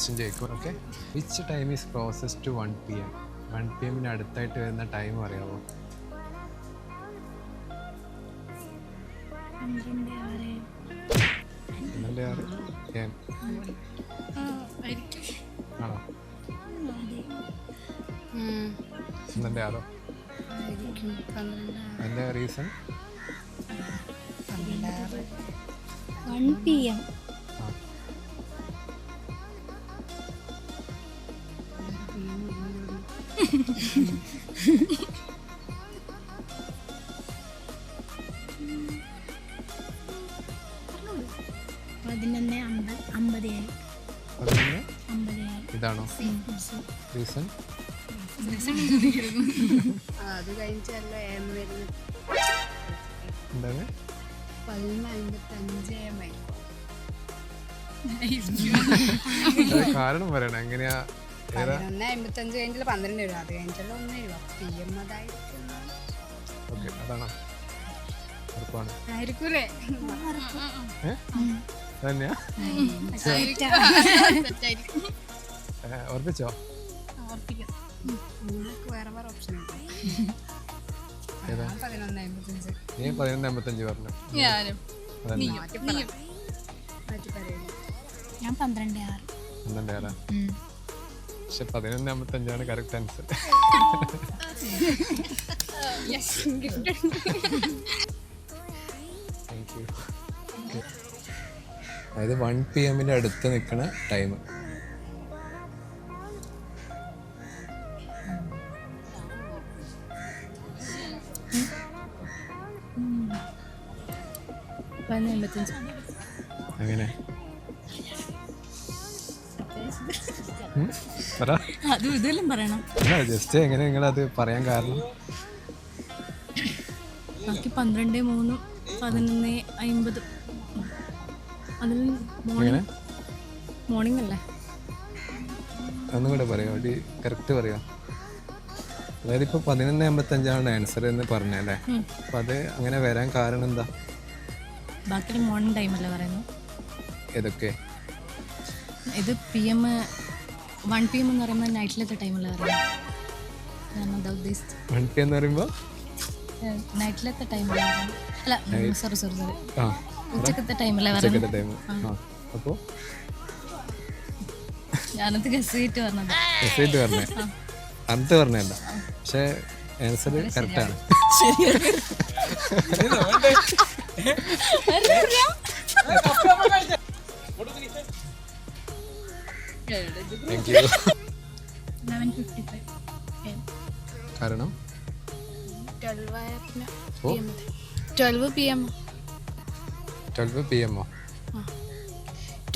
Question ചോദിക്കും okay which time is closest to one P M one P എമ്മിന് അടുത്തായിട്ട് വരുന്ന ടൈം അറിയാമോ പന്ത്രണ്ട് ആറ്. പന്ത്രണ്ട് ആറ്? എം ആണോ? പന്ത്രണ്ട് ആറോ. അതിന്റെ റീസൺ വൺ പി എം പതിനൊന്ന് അമ്പത് അമ്പതിനായിരം പതിനൊന്ന്? അമ്പതിനായിരം ഇതാണോ? റീസൺ അത് കഴിഞ്ഞല്ല എം വരുന്നത് എന്താണ്? കാരണം പറയണം എങ്ങനെയാ? പതിനൊന്ന് അമ്പത്തി അഞ്ച് കഴിഞ്ഞില്ല പന്ത്രണ്ട് രൂപ അത് കഴിഞ്ഞിട്ടുള്ള ഒന്ന് രൂപ പി എം അതായിരിക്കും. ഓക്കെ അതാണോ? ഉറപ്പാണ്. ആയിരിക്കൂലേ? തന്നെയാ? അഞ്ച് നീ പതിനൊന്ന് അമ്പത്തഞ്ച് പറഞ്ഞു. ഞാൻ പന്ത്രണ്ട് ആറ്. പന്ത്രണ്ട് ആറാ? പക്ഷെ പതിനൊന്ന് അമ്പത്തഞ്ചാണ് കറക്റ്റ് ആൻസർ അതായത് വൺ പി എമ്മിന്റെ അടുത്ത് നിൽക്കുന്ന ടൈം അങ്ങനെ. ജസ്റ്റ് എങ്ങനെ അത് പറയാൻ കാരണം? ബാക്കി പന്ത്രണ്ട് മൂന്ന് പതിനൊന്ന് അമ്പത് മോർണിംഗ് അല്ലേ? ഒന്നും കൂടെ പറയാം ഒരു കറക്റ്റ് പറയാം. അതായത് ഇപ്പോൾ പതിനൊന്ന് എൺപത്തഞ്ചാണ് ആൻസർ എന്ന് പറഞ്ഞല്ലേ അപ്പം അത് അങ്ങനെ വരാൻ കാരണം എന്താ? ബാക്കി മോർണിംഗ് ടൈമല്ലേ പറയുന്നു ഏതൊക്കെ? ഇത് P M one P M എന്ന് പറയുമ്പോൾ നൈറ്റിലത്തെ ടൈമല്ലേ പറയുന്നത്? ഞാൻ എന്താ ഉദ്ദേശിച്ചത്. വൺ പി എന്ന് പറയുമ്പോൾ? നൈറ്റിലത്തെ ടൈം അല്ല സോറി സോറി സോറി ആ. ഉച്ചക്കത്തെ ടൈമല്ലേ ഉച്ചക്കത്തെ ടൈം ആ. അപ്പോൾ ഞാനത് ഗസ് ചെയ്തിട്ട് പറഞ്ഞത്. മെസ്സേജ് പറഞ്ഞേ. അന്നത്തെ പറഞ്ഞല്ല പക്ഷേ ആൻസർ കറക്റ്റാണ് കാരണം? Twelve P M twelve P എമ്മോ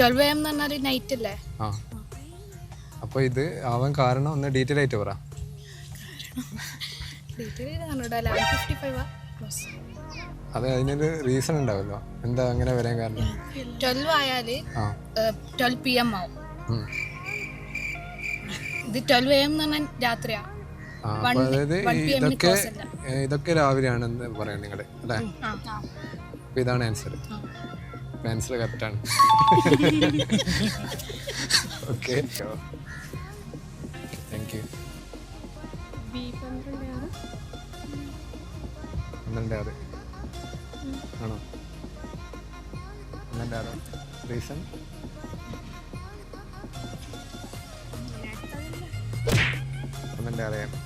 twelve M എന്ന് പറഞ്ഞാൽ നൈറ്റ് അല്ലേ? ആ. അപ്പോൾ ഇത് അവൻ കാരണം ഒന്ന് ഡീറ്റെയിൽ ആയിട്ട് പറ. അതെ അതിനൊരു റീസൺ ഉണ്ടാവല്ലോ. എന്താ അങ്ങനെ വരാൻ കാരണം? ട്വൽവ് ആയാൽ ട്വൽവ് പി എം ആവും. ഇത് ട്വൽവ് എം എന്ന് പറഞ്ഞാൽ രാത്രിയാ. അതായത് ഇതൊക്കെ. ഇതൊക്കെ രാവിലെയാണെന്ന് പറയാം നിങ്ങളുടെ അല്ലേ? അപ്പൊ ഇതാണ് ആൻസർ ആൻസർ കറക്റ്റാണ് ഓക്കെ താങ്ക് യു പന്ത്രണ്ട് ആറ് ആണോ? പന്ത്രണ്ട് ആറ് റീസൺ? പന്ത്രണ്ട് ആറ് ആണ്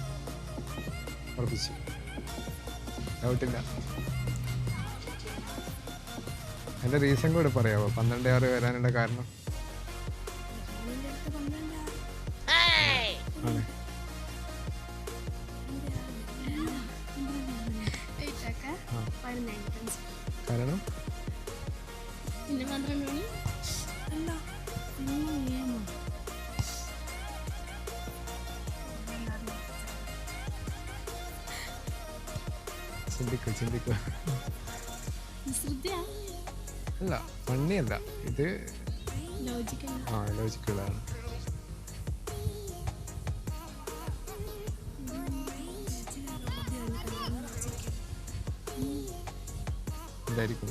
ഉറപ്പിച്ചു ഡൗട്ടില്ല അതിന്റെ റീസൺ കൂടെ പറയാമോ പന്ത്രണ്ട് ആറ് വരാനുള്ള കാരണം? ചിന്തിക്കൂ ചിന്തിക്കൂ. അല്ല ഫണ്ണിയല്ല ഇത് ആ ലോജിക്കലാണ് എന്തായിരിക്കും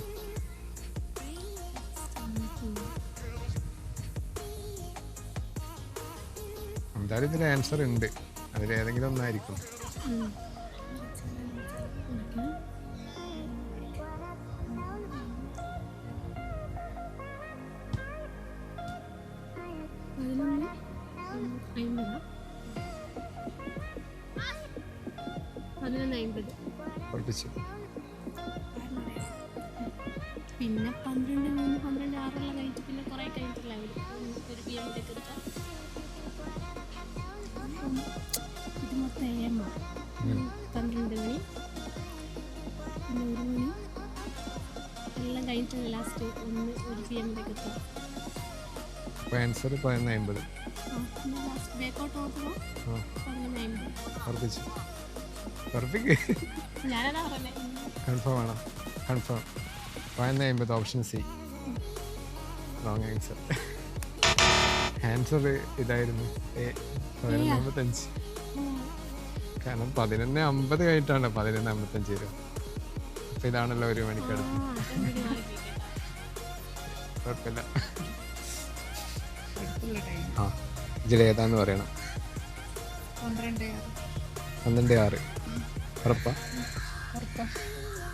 എന്തായാലും ഇതിന് ആൻസർ ഉണ്ട്. അതിൽ ഏതെങ്കിലും ഒന്നായിരിക്കും പിന്നെ പന്ത്രണ്ട് മൂന്ന് പന്ത്രണ്ട് ആറുള്ള കഴിഞ്ഞിട്ട് പിന്നെ കുറേ കഴിഞ്ഞിട്ടില്ല ഒരു പി എടുക്കാം ഇത് മൊത്തം എം പന്ത്രണ്ട് മണി. പിന്നെ ഒരു മണി. എല്ലാം കഴിഞ്ഞിട്ടില്ല ലാസ്റ്റ് ഒന്ന് ഒരു പി എം എത്താം അപ്പോൾ ആൻസർ പതിനൊന്ന് അമ്പത് ആ പിന്നെ ലാസ്റ്റ് ബേക്കോട്ട് നോക്കുമ്പോൾ പതിനൊന്ന് അമ്പത് കൺഫേം ആണോ? കൺഫേം പതിനൊന്ന് അമ്പത് option C wrong answer answer ഇതായിരുന്നു. എ പതിനൊന്ന് അമ്പത്തഞ്ച്. കാരണം പതിനൊന്ന് അമ്പത് കഴിഞ്ഞിട്ടാണ് പതിനൊന്ന് അമ്പത്തഞ്ച് വരും അപ്പൊ ഇതാണല്ലോ ഒരു മണിക്കടുത്ത് കുഴപ്പമില്ല. ആ ഇതിലേതാന്ന് പറയണം? പന്ത്രണ്ട് പന്ത്രണ്ട് ആറ്. ഉറപ്പാ.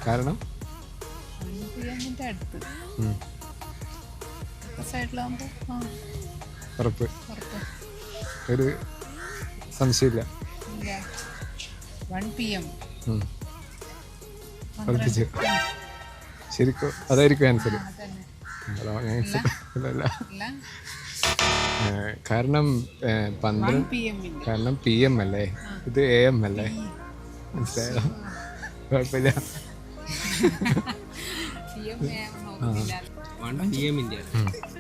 കാരണം? ഉറപ്പ്. ഒരു സംശയമില്ല. ശരിക്കും? അതായിരിക്കും ആൻസർ കാരണം പന്ത്രണ്ട് കാരണം പി എം അല്ലേ? ഇത് എ എം അല്ലേ? മനസ്സിലായോ കുഴപ്പമില്ല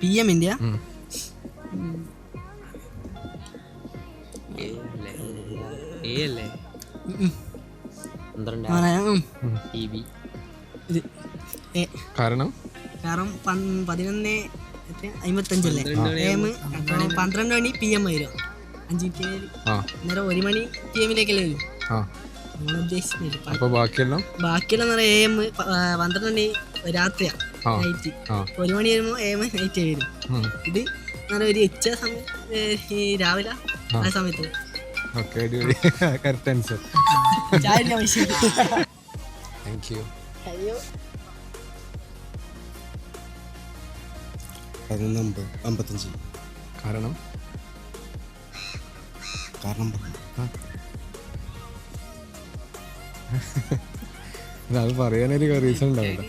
പി എം ഇന്ത്യ കാരണം? കാരണം പതിനൊന്ന് അമ്പത്തഞ്ചല്ലേ പന്ത്രണ്ട് മണി പി എം വരും. അഞ്ച് മിനിറ്റ് ആ. ഒരു മണി പി എമ്മിലേക്കല്ലേ വരും. ആ. നമ്മൾ ഉദ്ദേശിക്കുന്നില്ല പ- അപ്പോൾ ബാക്കിയെല്ലാം ബാക്കിയുള്ള എ എം പന്ത്രണ്ട് മണി രാത്രിയാ. നൈറ്റ് ഒരു മണി വരുമ്പോൾ എ എം നൈറ്റ് വരും. ഇത് അങ്ങനെ ഒരു ഉച്ച സമയം ഈ രാവിലെ ആ. സമയത്ത്. ഓക്കെ അടിപൊളി. കറക്റ്റ് ആൻസർ താങ്ക് യു പതിനൊന്ന് അമ്പത് അമ്പത്തഞ്ച്. കാരണം? കാരണം അത് പറയാനൊരു റീസൺ ഉണ്ടാവില്ല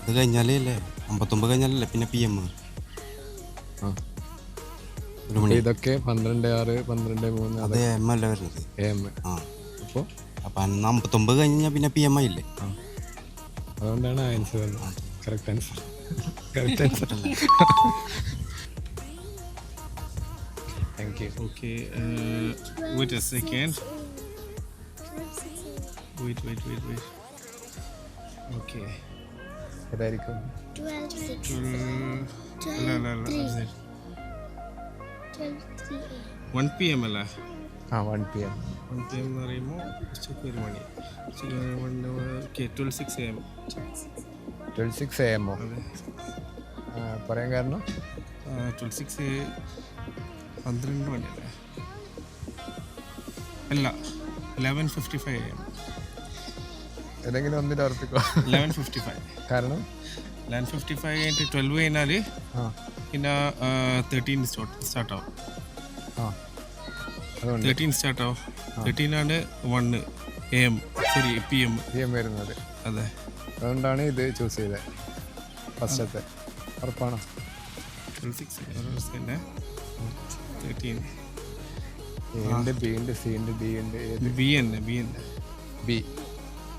അത് കഴിഞ്ഞാലേ അല്ലേ? അമ്പത്തൊമ്പത് കഴിഞ്ഞാലല്ലേ? പിന്നെ പി എം ആ. ഒരു മണി. ഇതൊക്കെ പന്ത്രണ്ട് ആറ് പന്ത്രണ്ട് മൂന്ന് അത് എം അല്ല വരുന്നത്? എം ആ. അപ്പോൾ അപ്പം അന്ന് അമ്പത്തൊമ്പത് കഴിഞ്ഞാൽ പിന്നെ പി എം ഇല്ലേ അതുകൊണ്ടാണ് answer correct answer correct answer you Okay, uh, wait a second. Wait, wait, wait, wait. Okay. ഏതായിരിക്കും? അല്ല അല്ല അല്ല വൺ പി എം അല്ല? ആ one P M one P M എന്ന് പറയുമ്പോൾ ഉച്ചയ്ക്ക് ഒരു മണി. ഉച്ചയ്ക്ക് ഒരു മണി okay twelve six A M twelve six A എമ്മോ പറയാൻ കാരണം? ട്വൽവ് സിക്സ് പന്ത്രണ്ട് മണിയല്ലേ അല്ല ലെവൻ ഫിഫ്റ്റി ഫൈവ് എ ഏതെങ്കിലും ഉറപ്പിക്കോ ലെവൻ ഫിഫ്റ്റി ഫൈവ് കാരണം ലെവൻ ഫിഫ്റ്റി ഫൈവ് കഴിഞ്ഞിട്ട് ട്വൽവ് കഴിഞ്ഞാൽ പിന്നെ തേർട്ടീൻ സ്റ്റാർട്ട് സ്റ്റാർട്ടാവും ആ അതുകൊണ്ട് തേർട്ടീൻ ആണ് one A M sorry P M P M വരുന്നത് അതെ അതുകൊണ്ടാണ് ഇത് ചൂസ് ചെയ്തത് ഫസ്റ്റത്തെ ഉറപ്പാണോ സിക്സ് തന്നെ തേർട്ടീൻ എന്റെ ബി ഉണ്ട് സി ഉണ്ട് ഡി ഉണ്ട് ബി തന്നെ ബി തന്നെ ബി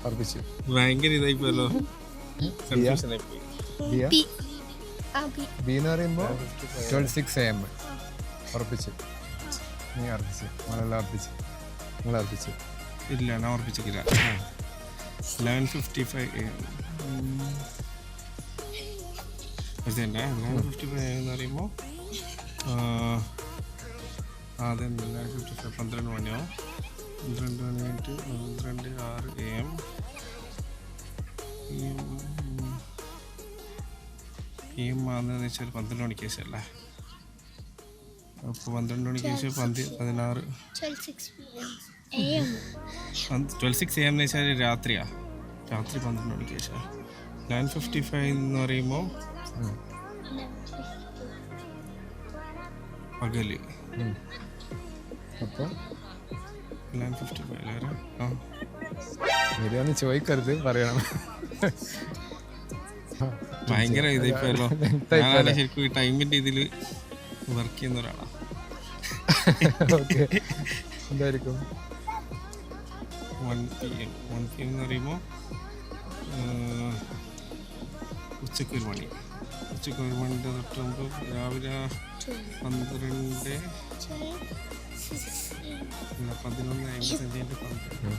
ഉറപ്പിച്ചു ഭയങ്കര ഇതായി പോയല്ലോ കൺഫ്യൂഷൻ ആയി പോയി ബി എന്ന് പറയുമ്പോൾ ട്വൽവ് സിക്സ് എ എം ഉറപ്പിച്ചു നീ ഉറപ്പിച്ചു നമ്മളെല്ലാം ഉറപ്പിച്ചു നിങ്ങൾ ഉറപ്പിച്ചു ഇല്ല ഞാൻ ഓർപ്പിച്ചിട്ടില്ല eleven fifty five A M eleven fifty five എന്ന് പറയുമ്പോൾ അതന്നെ ലെവൻ ഉച്ച ഫൈവ് പന്ത്രണ്ട് മണിയാവും പന്ത്രണ്ട് മണി കഴിഞ്ഞിട്ട് പന്ത്രണ്ട് ആറ് എ എം പി എം ആണെന്ന് വെച്ചാൽ പന്ത്രണ്ട് മണിക്ക് ശേഷം അല്ലേ? അപ്പോൾ പന്ത്രണ്ട് മണിക്ക് ശേഷം പന്തി പതിനാറ്. Twelve six A M M എന്ന് വെച്ചാൽ രാത്രിയാ. രാത്രി പന്ത്രണ്ട് മണിക്ക് ശേഷം നയൻ ഫിഫ്റ്റി ഫൈവ് എന്ന് പറയുമ്പോൾ പകൽ. അപ്പോൾ? നയൻ ഫിഫ്റ്റി ഫൈവ് അല്ലേ ആ ചോദിക്കരുത് പറയണം. ഭയങ്കര ഇതായിപ്പോയല്ലോ. ഞാനാണ് ശരിക്കും ഈ ടൈമിന്റെ ഇതിൽ വർക്ക് ചെയ്യുന്ന ഒരാളാണ് ഓക്കെ എന്തായിരിക്കും? One P M one P M എന്ന് പറയുമ്പോൾ ഉച്ചയ്ക്ക് ഒരു മണി. ഉച്ചയ്ക്ക് ഒരു മണിന്റെ തൊട്ട് മുമ്പ് രാവിലെ പന്ത്രണ്ട് പതിനൊന്ന് അമ്പത്തഞ്ചിന്റെ പന്ത്രണ്ട്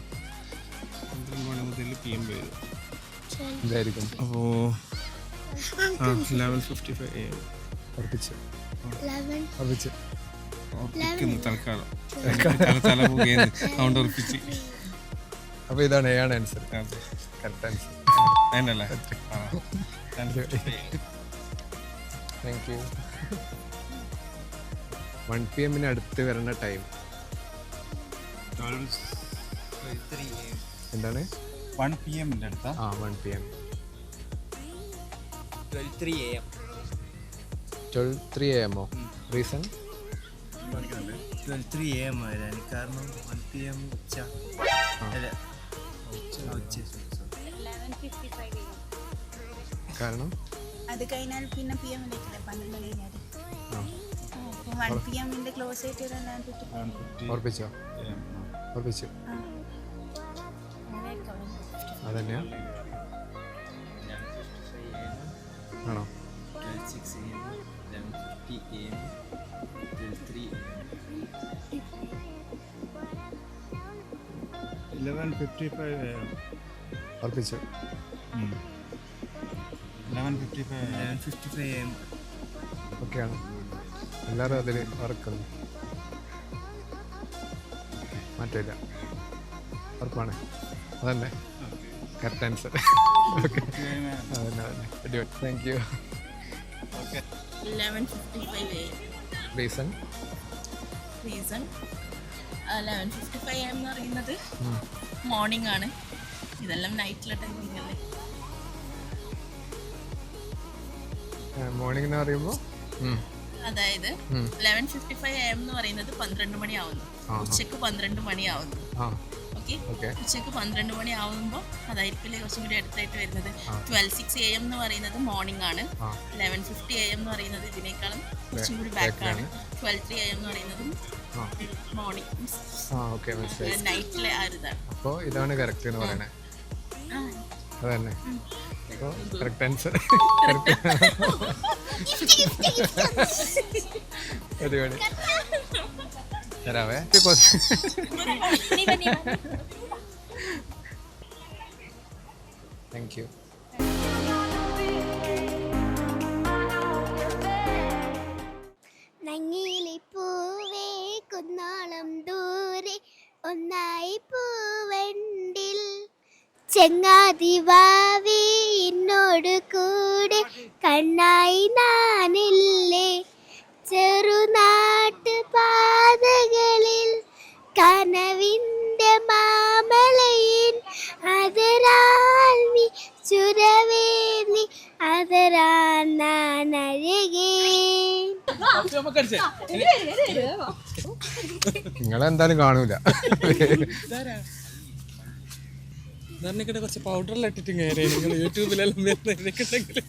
മണി മുതൽ പി എം വരും. എന്തായിരിക്കും? അപ്പോൾ eleven fifty five A M ഉറപ്പിച്ച്. ഉറപ്പിച്ച്. ഉറപ്പിക്കുന്നു തൽക്കാലം. തല തല അതുകൊണ്ട് ഉറപ്പിച്ച്. അപ്പോൾ ഇതാണ് ഏഴാണ് ആൻസർ കറക്റ്റ് ആൻസർ അതിനല്ലേ താങ്ക് യു വൺ പി എമ്മിന് അടുത്ത് വരുന്ന ടൈം. എന്താണ്? വൺ പി എമ്മിന്റെ അടുത്ത? ആ one P M. Twelve three A M. Twelve three A എമ്മോ reason? Twelve three A M വരാൻ കാരണം വൺ പി എം ഉച്ച. അല്ല ഉച്ച കാരണം? അത് കഴിഞ്ഞാൽ പിന്നെ പി എം പന്ത്രണ്ട് കഴിഞ്ഞാൽ ഉറപ്പിച്ചോ? ഉറപ്പിച്ചു. അതന്നെയാ? ആണോ? Twelve six A M eleven fifty five ഉറപ്പിച്ചു eleven fifty five eleven fifty five M ഓക്കെയാണ് എല്ലാവരും അതിൽ ഉറക്കുന്നു മാറ്റില്ല. ഉറപ്പാണ് അതന്നെ. കറക്റ്റ് ആൻസർ ഓക്കെ അതന്നെ അതന്നെ. അടിപൊളി. Thank you reason reason eleven fifty five M എന്ന് പറയുന്നത് മോർണിംഗ് ആണ്. ഇതെല്ലാം നൈറ്റിലെ ടൈമിംഗ് അല്ലേ? മോർണിംഗ് എന്ന് പറയുമ്പോൾ അതായത് ലെവൻ ഫിഫ്റ്റി ഫൈവ് എം എന്ന് പറയുന്നത് പന്ത്രണ്ട് മണിയാവുന്നു ഉച്ചയ്ക്ക് പന്ത്രണ്ട് മണിയാവുന്നു ഓക്കെ ഉച്ചയ്ക്ക് പന്ത്രണ്ട് മണി ആവുമ്പോൾ അതായിരിക്കും കുറച്ചും കൂടി അടുത്തായിട്ട് വരുന്നത്. ട്വൽവ് സിക്സ് എ എം എന്ന് പറയുന്നത് മോർണിംഗ് ആണ്. ലെവൻ ഫിഫ്റ്റി എ എം എന്ന് പറയുന്നത് ഇതിനേക്കാളും കുറച്ചും കൂടി ബാക്ക് ആണ്. ട്വൽവ് ത്രീ എ എം എന്ന് പറയുന്നത് മോർണിംഗ് നൈറ്റിലെ ആ ഒരു ഇതാണ്. ഇതാണ് കറക്റ്റ് എന്ന് പറയുന്നത് അതന്നെ. അപ്പോൾ കറക്റ്റ് ആൻസർ അടിപൊളി തരാവേ താങ്ക് യു നങ്ങിയിലെ പൂവേ കുന്നാളം ദൂരെ ഒന്നായി പൂവണ്ടിൽ. ചെങ്ങാതി വാവേ എന്നോട് കൂടെ കണ്ണായി നാനില്ലേ? ചെറുനാട്ട് പാതകളിൽ കനവിന്റെ മാമലയിൻ അതരാൽ നീ ചുരവേന്നി അതരാൻ അഴകേ. നിങ്ങളെന്തായാലും കാണൂല. കുറച്ച് പൗഡറിലിട്ടിട്ട് കയറി നിങ്ങൾ യൂട്യൂബിലെല്ലാം വരുന്നുണ്ടെങ്കിൽ